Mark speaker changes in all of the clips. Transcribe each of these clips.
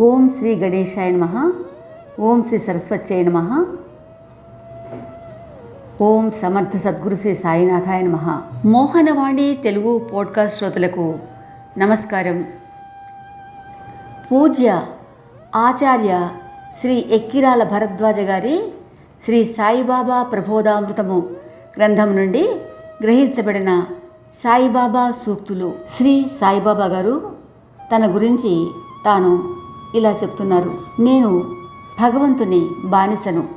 Speaker 1: ఓం శ్రీ గణేశాయ నమ. ఓం శ్రీ సరస్వత్యై నమ. ఓం సమర్థ సద్గురు శ్రీ సాయినాథాయ నమ. మోహనవాణి తెలుగు పోడ్కాస్ట్ శ్రోతలకు నమస్కారం. పూజ్య ఆచార్య శ్రీ ఎక్కిరాల భరద్వాజ గారి శ్రీ సాయిబాబా ప్రబోధామృతము గ్రంథం నుండి గ్రహించబడిన సాయిబాబా సూక్తులు. శ్రీ సాయిబాబా గారు తన గురించి తాను ఇలా చెప్తున్నారు. నేను భగవంతుని బానిసను.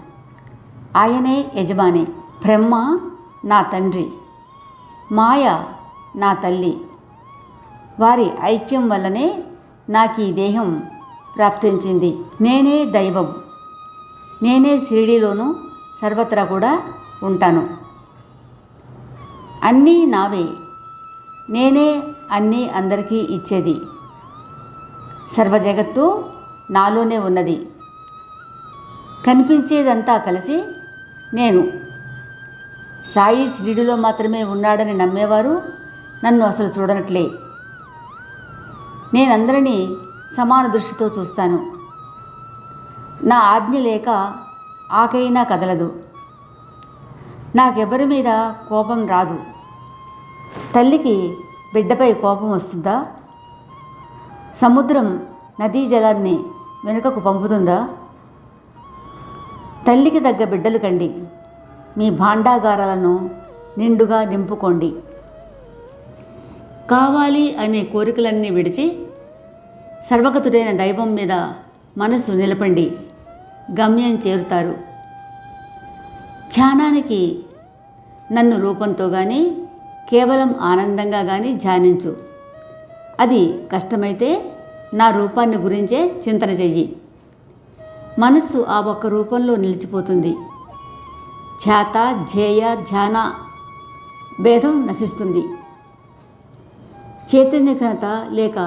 Speaker 1: ఆయనే యజమాని. బ్రహ్మ నా తండ్రి. మాయ నా తల్లి. వారి ఐక్యం వల్లనే నాకు ఈ దేహం ప్రాప్తించింది. నేనే దైవం. నేనే షిరిడీలోనూ సర్వత్రా కూడా ఉంటాను. అన్నీ నావే. నేనే అన్నీ అందరికీ ఇచ్చేది. సర్వ జగత్తు నాలోనే ఉన్నది. కనిపించేదంతా కలిసి నేను. సాయి శ్రీడిలో మాత్రమే ఉన్నాడని నమ్మేవారు నన్ను అసలు చూడనట్లే. నేనందరినీ సమాన దృష్టితో చూస్తాను. నా ఆజ్ఞ లేక ఆకైనా కదలదు. నాకెవరి మీద కోపం రాదు. తల్లికి బిడ్డపై కోపం వస్తుందా? సముద్రం నదీ జలాన్ని వెనుకకు పంపుతుందా? తల్లికి తగ్గ బిడ్డలు కండి. మీ భాండాగారాలను నిండుగా నింపుకోండి. కావాలి అనే కోరికలన్నీ విడిచి సర్వగతుడైన దైవం మీద మనసు నిలపండి. గమ్యం చేరుతారు. ధ్యానానికి నన్ను రూపంతో కానీ కేవలం ఆనందంగా కానీ ధ్యానించు. అది కష్టమైతే నా రూపాన్ని గురించే చింతన చెయ్యి. మనస్సు ఆ ఒక్క రూపంలో నిలిచిపోతుంది. ఛాత ధ్యేయ ధ్యాన భేదం నశిస్తుంది. చైతన్య ఘనత లేక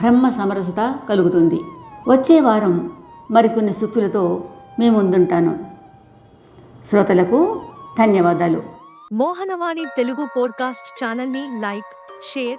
Speaker 1: బ్రహ్మ సమరసత కలుగుతుంది. వచ్చే వారం మరికొన్ని సూక్తులతో మీ ముందుంటాను. శ్రోతలకు ధన్యవాదాలు.
Speaker 2: మోహనవాణి తెలుగు పోడ్కాస్ట్ ఛానల్ని లైక్ షేర్